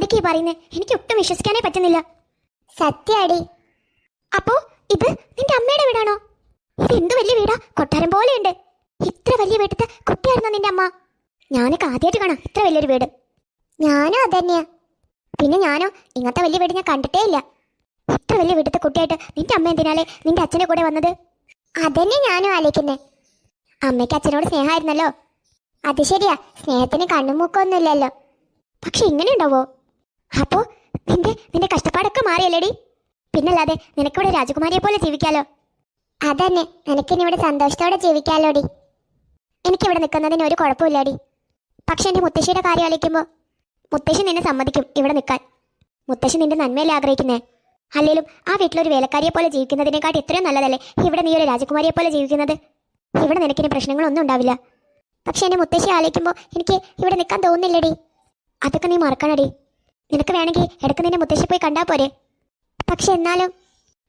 എന്തൊക്കെയാ പറയുന്നത് എനിക്ക് ഒട്ടും വിശ്വസിക്കാനേ പറ്റുന്നില്ല. സത്യാടി. അപ്പോ ഇത് നിന്റെ അമ്മയുടെ വീടാണോ? ഇത് എന്ത് വലിയ വീടാ? കൊട്ടാരം പോലെയുണ്ട്. ഇത്ര വലിയ വീട്ടിലത്തെ കുട്ടിയായിരുന്നോ നിന്റെ അമ്മ? ഞാനൊക്കെ ആദ്യമായിട്ട് കാണാം ഇത്ര വലിയൊരു വീട്. ഞാനും അതന്നെയാ. പിന്നെ ഞാനോ ഇങ്ങനത്തെ വലിയ വീട് ഞാൻ കണ്ടിട്ടേ ഇല്ല. ഇത്ര വലിയ വീട്ടിലത്തെ കുട്ടിയായിട്ട് നിന്റെ അമ്മ എന്തിനാലേ നിന്റെ അച്ഛന്റെ കൂടെ വന്നത്? അതന്നെ ഞാനും ആലോചിക്കുന്നേ. അമ്മയ്ക്ക് അച്ഛനോട് സ്നേഹമായിരുന്നല്ലോ. അത് ശരിയാ. സ്നേഹത്തിന് കണ്ണുമൂക്കൊന്നുമില്ലല്ലോ പക്ഷെ ഇങ്ങനെ ഉണ്ടാവോ? അപ്പോ നിന്റെ നിന്റെ കഷ്ടപ്പാടൊക്കെ മാറിയല്ലേടി? പിന്നല്ലാതെ നിനക്കിവിടെ രാജകുമാരിയെ പോലെ ജീവിക്കാലോ? അതന്നെ നിനക്കിനിവിടെ സന്തോഷത്തോടെ ജീവിക്കാലോടി. എനിക്കിവിടെ നിൽക്കുന്നതിന് ഒരു കുഴപ്പമില്ലാടി. പക്ഷെ എന്റെ മുത്തശ്ശിയുടെ കാര്യം ആലോചിക്കുമ്പോൾ മുത്തശ്ശി നിന്നെ സമ്മതിക്കും ഇവിടെ നിൽക്കാൻ. മുത്തശ്ശി നിന്റെ നന്മയല്ലേ ആഗ്രഹിക്കുന്നേ? അല്ലെങ്കിലും ആ വീട്ടിലൊരു വേലക്കാരിയെ പോലെ ജീവിക്കുന്നതിനെക്കാട്ടി എത്രയും നല്ലതല്ലേ ഇവിടെ നീ ഒരു രാജകുമാരിയെ പോലെ ജീവിക്കുന്നത്? ഇവിടെ നിനക്കിന് പ്രശ്നങ്ങളൊന്നും ഉണ്ടാവില്ല. പക്ഷെ എന്നെ മുത്തശ്ശി ആലോചിക്കുമ്പോൾ എനിക്ക് ഇവിടെ നിൽക്കാൻ തോന്നുന്നില്ലടി. അതൊക്കെ നീ മറക്കണടി. നിനക്ക് വേണമെങ്കിൽ ഇടയ്ക്ക് നിന്റെ മുത്തശ്ശി പോയി കണ്ടാൽ പോരെ. പക്ഷെ എന്നാലും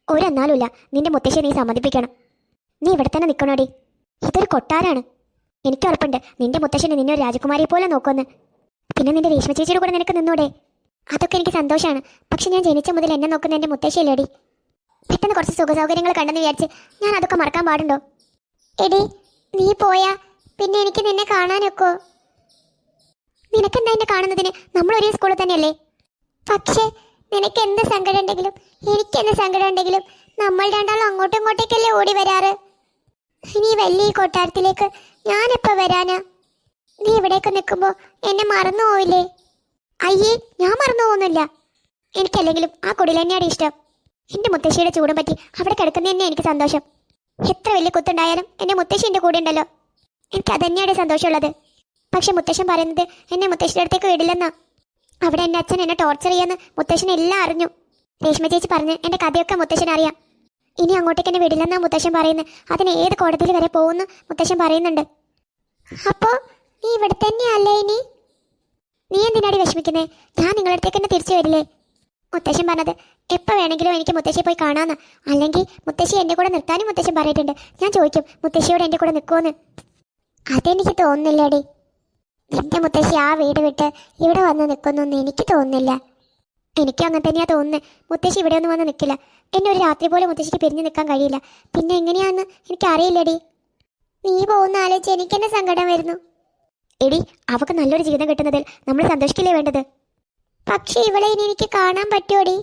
ഒരെന്നാലുമില്ല. നിന്റെ മുത്തശ്ശിയെ നീ സമ്മതിപ്പിക്കണം. നീ ഇവിടെ തന്നെ നിൽക്കണോടി ഇതൊരു കൊട്ടാരാണ്. എനിക്ക് ഉറപ്പുണ്ട് നിന്റെ മുത്തശ്ശനെ നിന്നെ ഒരു രാജകുമാരിയെ പോലെ നോക്കുമെന്ന്. പിന്നെ നിന്റെ രേഷ്മ ചേച്ചിയുടെ കൂടെ നിനക്ക് നിന്നൂടെ. അതൊക്കെ എനിക്ക് സന്തോഷമാണ്. പക്ഷെ ഞാൻ ജനിച്ച മുതൽ എന്നെ നോക്കുന്ന എന്റെ മുത്തശ്ശിയല്ലേടി. പെട്ടെന്ന് കുറച്ച് സുഖസൗകര്യങ്ങൾ കണ്ടെന്ന് വിചാരിച്ച് ഞാൻ അതൊക്കെ മറക്കാൻ പാടുണ്ടോ? എടി നീ പോയാ പിന്നെ എനിക്ക് നിന്നെ കാണാനൊക്കോ? നിനക്കെന്താ എന്നെ കാണുന്നതിന്? നമ്മളൊരേ സ്കൂളിൽ തന്നെയല്ലേ? പക്ഷേ നിനക്ക് എന്ത് സങ്കടം ഉണ്ടെങ്കിലും എനിക്ക് എന്ത് സങ്കടം ഉണ്ടെങ്കിലും നമ്മൾ രണ്ടാളും അങ്ങോട്ടും ഇങ്ങോട്ടേക്കല്ലേ ഓടി വരാറ്? ഇനി വലിയ ഈ കൊട്ടാരത്തിലേക്ക് എപ്പോ വരാനാ? നീ ഇവിടേക്ക് നിൽക്കുമ്പോ എന്നെ മറന്നു പോവില്ലേ? അയ്യേ ഞാൻ മറന്നു പോകുന്നില്ല. എനിക്കല്ലെങ്കിലും ആ കുടിൽ തന്നെയാണ് ഇഷ്ടം. എന്റെ മുത്തശ്ശിയുടെ ചൂടും പറ്റി അവിടെ കിടക്കുന്ന തന്നെ എനിക്ക് സന്തോഷം. എത്ര വലിയ കുത്തുണ്ടായാലും എന്റെ മുത്തശ്ശി എന്റെ കൂടെ ഉണ്ടല്ലോ. എനിക്ക് അത് തന്നെയാണ് സന്തോഷമുള്ളത്. പക്ഷെ മുത്തശ്ശൻ പറയുന്നത് എന്നെ മുത്തശ്ശിയുടെ അടുത്തേക്ക് വിടില്ലെന്നാ. അവിടെ എന്റെ അച്ഛൻ എന്നെ ടോർച്ചർ ചെയ്യാന്ന് മുത്തശ്ശൻ എല്ലാം അറിഞ്ഞു. രേഷ്മ ചേച്ചി പറഞ്ഞ് എന്റെ കഥയൊക്കെ മുത്തശ്ശൻ അറിയാം. ഇനി അങ്ങോട്ടേക്ക് എന്നെ വിടില്ലെന്നാണ് മുത്തശ്ശൻ പറയുന്നത് അതിന് ഏത് കോടതിയിൽ വരെ പോകുന്നു മുത്തശ്ശൻ പറയുന്നുണ്ട്. അപ്പോ നീ ഇവിടെ തന്നെയല്ലേ ഇനി? നീ എന്തിനാടി വിഷമിക്കുന്നേ? ഞാൻ നിങ്ങളുടെ അടുത്തേക്ക് തന്നെ തിരിച്ചു വരില്ലേ? മുത്തശ്ശൻ പറഞ്ഞത് എപ്പോൾ വേണമെങ്കിലും എനിക്ക് മുത്തശ്ശിയെ പോയി കാണാമെന്ന് അല്ലെങ്കിൽ മുത്തശ്ശി എന്റെ കൂടെ നിർത്താനും മുത്തശ്ശൻ പറഞ്ഞിട്ടുണ്ട്. ഞാൻ ചോദിക്കും മുത്തശ്ശിയോട് എന്റെ കൂടെ നിൽക്കുമെന്ന് അതെനിക്ക് തോന്നുന്നില്ലടി. നിന്റെ മുത്തശ്ശി ആ വീട് വിട്ട് ഇവിടെ വന്ന് നിൽക്കുന്നൊന്നും എനിക്ക് തോന്നുന്നില്ല. എനിക്കും അങ്ങനെ തന്നെയാ തോന്നുന്നത് മുത്തശ്ശി ഇവിടെ ഒന്നും വന്ന് നിൽക്കില്ല എന്നെ ഒരു രാത്രി പോലെ മുത്തശ്ശിക്ക് പിരിഞ്ഞു നിൽക്കാൻ കഴിയില്ല. പിന്നെ എങ്ങനെയാന്ന് എനിക്ക് അറിയില്ലടി നീ പോകുന്ന ആലോചിച്ച് എനിക്ക് എന്നെ സങ്കടം വരുന്നു. എടി അവക്ക് നല്ലൊരു ജീവിതം കിട്ടുന്നതിൽ നമ്മൾ സന്തോഷിക്കില്ലേ വേണ്ടത്? പക്ഷേ ഇവളെ ഇനി എനിക്ക് കാണാൻ പറ്റുമോടി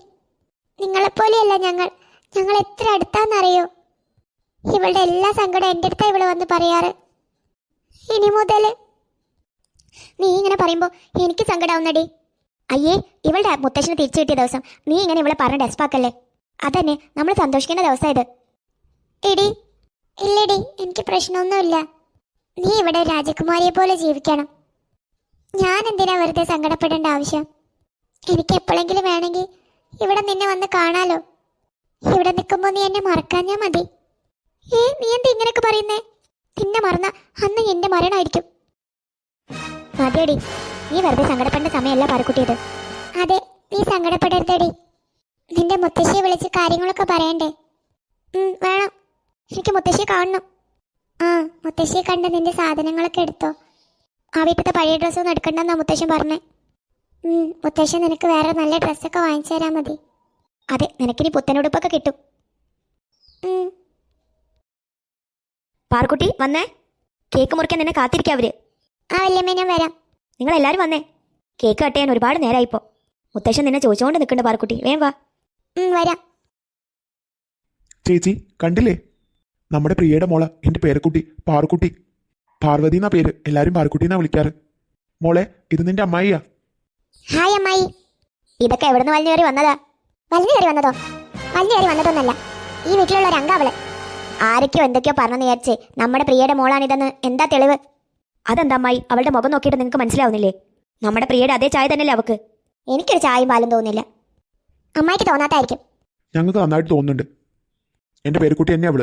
നിങ്ങളെപ്പോലെയല്ല ഞങ്ങൾ. ഞങ്ങൾ എത്ര അടുത്താന്നറിയോ? ഇവളുടെ എല്ലാ സങ്കടം എന്റെ അടുത്താ ഇവൾ വന്ന് പറയാറ്. ഇനി മുതൽ നീ ഇങ്ങനെ പറയുമ്പോൾ എനിക്ക് സങ്കടാവുന്നടി. അയ്യേ ഇവളുടെ മുത്തശ്ശന് തിരിച്ചു കിട്ടിയ ദിവസം നീ ഇങ്ങനെ ഇവളെ പറഞ്ഞ ഡെസ്പാക്കല്ലേ അതന്നെ നമ്മൾ സന്തോഷിക്കേണ്ട ദിവസം ഇത്. എടി ഇല്ലടി എനിക്ക് പ്രശ്നമൊന്നുമില്ല. നീ ഇവിടെ രാജകുമാരിയെ പോലെ ജീവിക്കണം. ഞാൻ എന്തിനാ വെറുതെ സങ്കടപ്പെടേണ്ട ആവശ്യം? എനിക്ക് എപ്പോഴെങ്കിലും വേണമെങ്കിൽ ഇവിടെ നിന്നെ വന്ന് കാണാലോ. ഇവിടെ നിൽക്കുമ്പോൾ നീ എന്നെ മറക്കാഞ്ഞാ മതി. ഏ നീ എന്താ ഇങ്ങനെയൊക്കെ പറയുന്നേ? നിന്നെ മറന്ന അന്ന് എന്റെ മരണമായിരിക്കും. മതിയടി. നീ വെറുതെ സങ്കടപ്പെടേണ്ട സമയമല്ല പാറക്കുട്ടിയത്. അതെ നീ സങ്കടപ്പെടരുതടി. നിന്റെ മുത്തശ്ശിയെ വിളിച്ച് കാര്യങ്ങളൊക്കെ പറയണ്ടേ? വേണം. എനിക്ക് മുത്തശ്ശിയെ കാണണം. ആ മുത്തശ്ശിയെ കണ്ട് നിന്റെ സാധനങ്ങളൊക്കെ എടുത്തോ. ആ വീട്ടിലത്തെ പഴയ ഡ്രസ്സൊന്നും എടുക്കണ്ടെന്നാ മുത്തശ്ശൻ പറഞ്ഞേ. മുത്തശ്ശൻ നിനക്ക് വേറെ നല്ല ഡ്രസ്സൊക്കെ വാങ്ങിച്ചു തരാൻ മതി. അതെ നിനക്കിനി പുത്തനുടുപ്പൊക്കെ കിട്ടും. പാർക്കുട്ടി വന്നേ. കേക്ക് മുറിക്കാൻ നിന്നെ കാത്തിരിക്കാം അവർ. ആ വല്യമ്മേ ഞാൻ വരാം. നിങ്ങൾ എല്ലാവരും വന്നേ. കേക്ക് കട്ട് ചെയ്യാൻ ഒരുപാട് നേരമായിപ്പോ മുത്തശ്ശൻ നിന്നെ ചോദിച്ചുകൊണ്ട് നിൽക്കണ്ട പാറക്കുട്ടി. വേം വാ. ഉം, വരാം. ചേച്ചി കണ്ടില്ലേ? നമ്മുടെ പ്രിയയുടെ മോള എന്റെ പേരക്കുട്ടി പാറുക്കുട്ടി. പാർവതി എന്നാ പേര്? എല്ലാരും പാറുക്കുട്ടി എന്നാ വിളിക്കാറ്. മോളെ ഇത് നിന്റെ അമ്മായിയാ. ഹായ് അമ്മായി. ഇതൊക്കെ എവിടുന്ന് വലിഞ്ഞു കയറി വന്നതാ? വലിഞ്ഞു കയറി വന്നതോ? വലിഞ്ഞു കയറി വന്നതൊന്നല്ല. ഈ വീട്ടിലുള്ള ഒരു അവൾ. ആരൊക്കെയോ എന്തൊക്കെയോ പറഞ്ഞു വിചാരിച്ചേ നമ്മുടെ പ്രിയയുടെ മോളാണിതെന്ന് എന്താ തെളിവ്? അതെന്താ അമ്മായി? അവളുടെ മുഖം നോക്കിയിട്ട് നിങ്ങൾക്ക് മനസ്സിലാവുന്നില്ലേ? നമ്മുടെ പ്രിയയുടെ അതേ ചായ തന്നെയല്ലേ അവക്ക്? എനിക്കൊരു ചായയും പാലും തോന്നുന്നില്ല. അമ്മായിക്ക് തോന്നാത്തായിരിക്കും. ഞങ്ങൾക്ക് നന്നായിട്ട് തോന്നുന്നുണ്ട്. എന്റെ പേരുക്കുട്ടി തന്നെ അവൾ.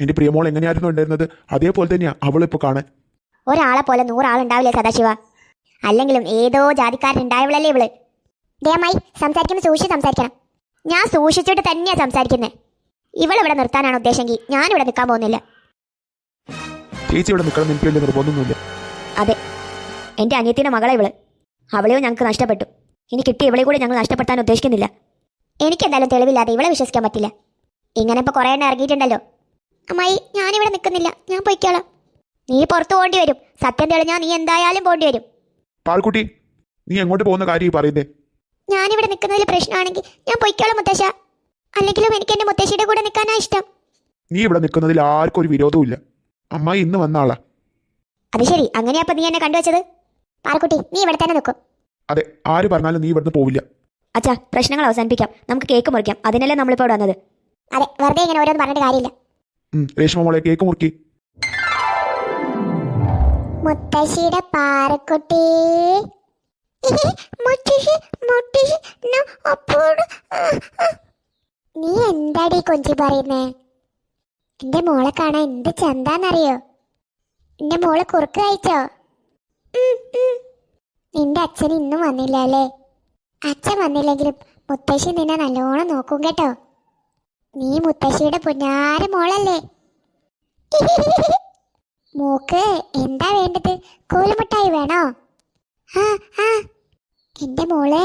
എന്റെ പ്രിയമോൾ എങ്ങനെയായിരുന്നു ഉണ്ടായിരുന്നത്? അതേപോലെ തന്നെയാ അവളിപ്പോൾ കാണാൻ. ഒരാളെ പോലെ നൂറാളുണ്ടാവില്ലേ സദാശിവ? അല്ലെങ്കിലും ഏതോ ജാതിക്കാരനുണ്ടായവളല്ലേ ഇവൾ. ദയമായി സംസാരിക്കുമ്പോൾ സൂക്ഷിച്ച് സംസാരിക്കണം. ഞാൻ സൂക്ഷിച്ചിട്ട് തന്നെയാ സംസാരിക്കുന്നത് ഇവളിവിടെ നിർത്താനാണ് ഉദ്ദേശമെങ്കിൽ ഞാനിവിടെ നിൽക്കാൻ പോകുന്നില്ല. ചേച്ചി ഇവിടെ നിൽക്കണം എനിക്ക് വലിയ നിർബന്ധമൊന്നുമില്ല. അതെ എന്റെ അനിയത്തിന്റെ മകളെ ഇവൾ. അവളെയോ ഞങ്ങൾക്ക് നഷ്ടപ്പെട്ടു. ഇനി കിട്ടിയ ഇവളെ കൂടെ ഞങ്ങൾ നഷ്ടപ്പെടുത്താൻ ഉദ്ദേശിക്കുന്നില്ല. എനിക്കെന്തായാലും തെളിവില്ലാതെ ഇവളെ വിശ്വസിക്കാൻ പറ്റില്ല. ഇങ്ങനെ ഇപ്പൊ കുറേ എണ്ണം ഇറങ്ങിയിട്ടുണ്ടല്ലോ. അമ്മായി ഞാനിവിടെ നിൽക്കുന്നില്ല. ഞാൻ പൊയ്ക്കോളാം. നീ പുറത്തു പോകേണ്ടി വരും. സത്യം തെളിഞ്ഞാൽ നീ എന്തായാലും പോകേണ്ടി വരും. പാൽക്കുട്ടി നീ എങ്ങോട്ട് പോകുന്ന കാര്യം ഈ പറയുന്നേ? ഞാനിവിടെ നിൽക്കുന്നതിൽ പ്രശ്നമാണെങ്കിൽ ഞാൻ പൊയ്ക്കോളാം മുത്തശ്ശ. അല്ലെങ്കിലും എനിക്ക് എന്റെ മുത്തശ്ശിയുടെ കൂടെ നിൽക്കാനാ ഇഷ്ടം. നീ ഇവിടെ നിൽക്കുന്നതിൽ ആർക്കും ഒരു വിരോധവും ഇല്ല അമ്മായി ഇന്ന് വന്ന ആളാ. അത് ശരി. അങ്ങനെയാ നീ എന്നെ കണ്ടുവച്ചത്? പാറക്കുട്ടി നീ ഇവിടെ തന്നെ നിൽക്കും. അതെ ആര് പറഞ്ഞാലും നീ ഇവിടുന്ന് പോവില്ല. അച്ഛാ പ്രശ്നങ്ങൾ അവസാനിപ്പിക്കാം. നമുക്ക് കേക്ക് മുറിക്കാം. അതിനല്ലേ നമ്മളിപ്പോൾ ഇവിടെ വന്നത്? അതെ വെറുതെ ഇങ്ങനെ ഓരോന്ന് പറഞ്ഞിട്ട് കാര്യമില്ല. ഉം, രേഷ്മ മോളെ കേക്ക് മുറുക്കി. മുത്തശ്ശിയുടെ പാറക്കുട്ടി. മുത്തശ്ശി മുത്തശ്ശി ന- അപ്പോട് ആ, ആ. നീ എന്താടി കൊഞ്ചി പറയുന്നേ? എന്റെ മോളെ കാണാൻ എന്ത് ചന്താന്നറിയോ? എന്റെ മോൾ കുറുക്ക് കഴിച്ചോ. നിന്റെ അച്ഛൻ ഇന്നും വന്നില്ല അല്ലേ? അച്ഛൻ വന്നില്ലെങ്കിലും മുത്തശ്ശി നിന്നെ നല്ലോണം നോക്കും കേട്ടോ. നീ മുത്തശ്ശിയുടെ പുഞ്ഞാര മോളല്ലേ? മൂക്ക് എന്താ വേണ്ടത്? കോലുമിഠായി വേണോ? ആ ആ. എന്റെ മോളെ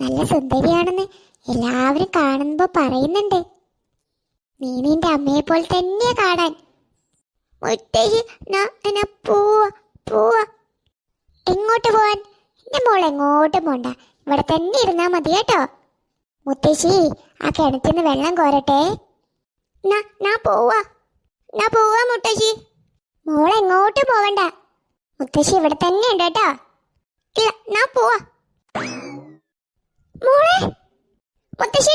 നല്ല സുന്ദരിയാണെന്ന് എല്ലാവരും കാണുമ്പോ പറയുന്നുണ്ട്. നീ നിന്റെ അമ്മയെ പോലെ തന്നെയാ കാണാൻ. മുത്തശ്ശി നാ എന്നാ പോവാ പോവാ എങ്ങോട്ട് പോവാൻ? എന്റെ മോൾ എങ്ങോട്ട് പോണ്ട. ഇവിടെ തന്നെ ഇരുന്നാ മതി കേട്ടോ. മുത്തശ്ശി ആ കിണറ്റിന്ന് വെള്ളം കോരട്ടെ. നാ നാ പോവാ. നാ പോവാ മുത്തശ്ശി. മോൾ എങ്ങോട്ട് പോവണ്ട. മുത്തശ്ശി ഇവിടെ തന്നെ ഉണ്ട് കേട്ടോ. ഇല്ല ഞാൻ പോവാ. മോളെ മുത്തശ്ശിയുടെ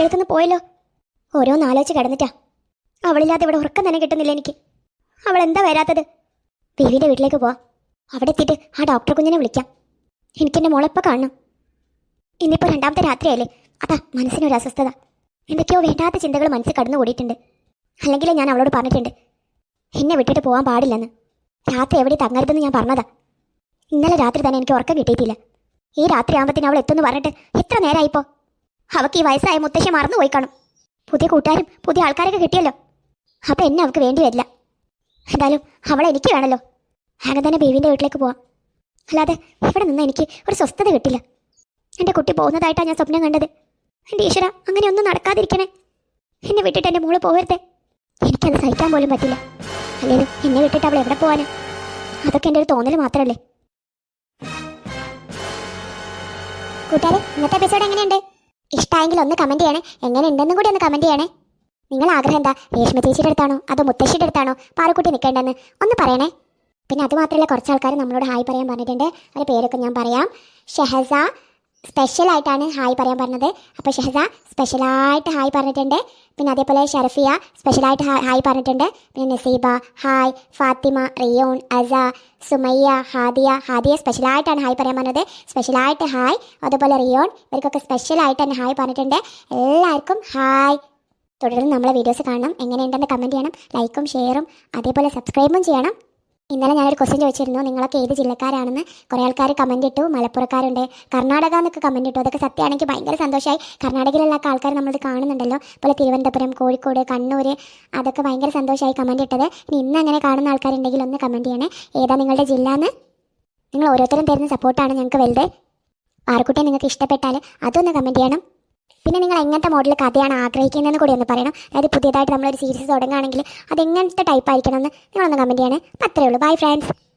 എന്റെ അടുത്തുനിന്ന് പോയല്ലോ. ഓരോന്ന് ആലോചിച്ച് കിടന്നിട്ടാ. അവളില്ലാതെ ഇവിടെ ഉറക്കം തന്നെ കിട്ടുന്നില്ല എനിക്ക്. അവൾ എന്താ വരാത്തത്? ദേവിയുടെ വീട്ടിലേക്ക് പോവാം. അവിടെ എത്തിയിട്ട് ആ ഡോക്ടർ കുഞ്ഞിനെ വിളിക്കാം. എനിക്കെന്റെ മോളെപ്പോൾ കാണണം. ഇന്നിപ്പോൾ രണ്ടാമത്തെ രാത്രിയല്ലേ അതാ മനസ്സിനൊരു അസ്വസ്ഥത. എന്തൊക്കെയോ വേണ്ടാത്ത ചിന്തകൾ മനസ്സിൽ കടന്നു കൂടിയിട്ടുണ്ട് അല്ലെങ്കിൽ ഞാൻ അവളോട് പറഞ്ഞിട്ടുണ്ട്. എന്നെ വിട്ടിട്ട് പോകാൻ പാടില്ലെന്ന്. രാത്രി എവിടെ തങ്ങരുതെന്ന് ഞാൻ പറഞ്ഞതാ. ഇന്നലെ രാത്രി തന്നെ എനിക്ക് ഉറക്കം കിട്ടിയിട്ടില്ല. ഈ രാത്രി ആകുമ്പത്തിന് അവൾ എത്തുമെന്ന് പറഞ്ഞിട്ട് എത്ര നേരമായിപ്പോ അവക്ക് ഈ വയസ്സായ മുത്തശ്ശി മറന്നു പോയി കാണും. പുതിയ കൂട്ടുകാരും പുതിയ ആൾക്കാരൊക്കെ കിട്ടിയല്ലോ. അപ്പം എന്നെ അവൾക്ക് വേണ്ടി വരില്ല. എന്തായാലും അവളെ എനിക്ക് വേണമല്ലോ അങ്ങനെ തന്നെ ബേബിന്റെ വീട്ടിലേക്ക് പോവാം. അല്ലാതെ ഇവിടെ നിന്ന് എനിക്ക് ഒരു സ്വസ്ഥത കിട്ടില്ല. എന്റെ കുട്ടി പോകുന്നതായിട്ടാണ് ഞാൻ സ്വപ്നം കണ്ടത്. എന്റെ ഈശ്വര അങ്ങനെയൊന്നും നടക്കാതിരിക്കണേ. എന്നെ വിട്ടിട്ട് എന്റെ മോൾ പോകരുതേ. എനിക്കത് സഹിക്കാൻ പോലും പറ്റില്ല. അല്ലേലും എന്നെ വിട്ടിട്ട് അവൾ എവിടെ പോവാനാ? അതൊക്കെ എന്റെ ഒരു തോന്നൽ മാത്രമല്ലേ കൂട്ടുകാരെ ഇന്നത്തെ എപ്പിസോഡ് എങ്ങനെയുണ്ട്? ഇഷ്ടമായെങ്കിൽ ഒന്ന് കമന്റ് ചെയ്യണേ. എങ്ങനെ ഉണ്ടെന്നും കൂടി ഒന്ന് കമന്റ് ചെയ്യണേ. നിങ്ങൾ ആഗ്രഹം എന്താ? രേഷ്മ ചേച്ചിയുടെ അടുത്താണോ? അതോ മുത്തശ്ശിയുടെ അടുത്താണോ? പാറക്കുട്ടി നിൽക്കേണ്ടെന്ന് ഒന്ന് പറയണേ. പിന്നെ അതുമാത്രമല്ല കുറച്ച് ആൾക്കാർ നമ്മളോട് ഹായ് പറയാൻ പറഞ്ഞിട്ടുണ്ട്. അവരുടെ പേരൊക്കെ ഞാൻ പറയാം. ഷെഹസ സ്പെഷ്യൽ ആയിട്ടാണ് ഹായ് പറയാൻ പറഞ്ഞത്. അപ്പോൾ ഷെഹസ സ്പെഷ്യലായിട്ട് ഹായ് പറഞ്ഞിട്ടുണ്ട്. പിന്നെ അതേപോലെ ഷറഫിയ സ്പെഷ്യലായിട്ട് ഹായ് പറഞ്ഞിട്ടുണ്ട്. പിന്നെ നസീബ ഹായ് ഫാത്തിമ റിയോൺ അസ സുമയ്യ ഹാദിയ ഹാദിയ സ്പെഷ്യലായിട്ടാണ് ഹായ് പറയാൻ പറഞ്ഞത്. സ്പെഷ്യലായിട്ട് ഹായ്. അതുപോലെ റിയോൺ ഇവർക്കൊക്കെ സ്പെഷ്യലായിട്ട് തന്നെ ഹായ് പറഞ്ഞിട്ടുണ്ട്. എല്ലാവർക്കും ഹായ്. തുടർന്ന് നമ്മളെ വീഡിയോസ് കാണണം. എങ്ങനെയുണ്ടെന്ന് കമന്റ് ചെയ്യണം. ലൈക്കും ഷെയറും അതേപോലെ സബ്സ്ക്രൈബും ചെയ്യണം. ഇന്നലെ ഞാനൊരു ക്വസ്റ്റ്യൻ ചോദിച്ചിരുന്നു. നിങ്ങളൊക്കെ ഏത് ജില്ലക്കാരാണെന്ന് കുറേ ആൾക്കാർ കമന്റ് ഇട്ടു. മലപ്പുറക്കാരുണ്ട്. കർണാടക എന്നൊക്കെ കമന്റ് ഇട്ടു. അതൊക്കെ സത്യമാണെങ്കിൽ ഭയങ്കര സന്തോഷമായി കർണാടകയിലുള്ള ആൾക്കാർ നമ്മളിത് കാണുന്നുണ്ടല്ലോ. അതുപോലെ തിരുവനന്തപുരം കോഴിക്കോട് കണ്ണൂർ അതൊക്കെ ഭയങ്കര സന്തോഷമായി കമന്റ് ഇട്ടത്. ഇനി ഇന്ന് അങ്ങനെ കാണുന്ന ആൾക്കാരുണ്ടെങ്കിൽ ഒന്ന് കമന്റ് ചെയ്യണേ. ഏതാ നിങ്ങളുടെ ജില്ല എന്ന് നിങ്ങൾ ഓരോരുത്തരും തരുന്ന സപ്പോർട്ടാണ് ഞങ്ങൾക്ക് വലുത്. ആർക്കുട്ടിയെ നിങ്ങൾക്ക് ഇഷ്ടപ്പെട്ടാൽ അതൊന്ന് കമന്റ് ചെയ്യണം. പിന്നെ നിങ്ങൾ എങ്ങനത്തെ മോഡൽ കഥയാണ് ആഗ്രഹിക്കുന്നതെന്ന് കൂടി ഒന്ന് പറയണം. അതായത് പുതിയതായിട്ട് നമ്മളൊരു സീരീസ് തുടങ്ങുകയാണെങ്കിൽ അത് എങ്ങനത്തെ ടൈപ്പ് ആയിരിക്കണം എന്ന് നിങ്ങളൊന്ന് കമന്റ് ചെയ്യണേ. അത്രയേ ഉള്ളൂ. Bye friends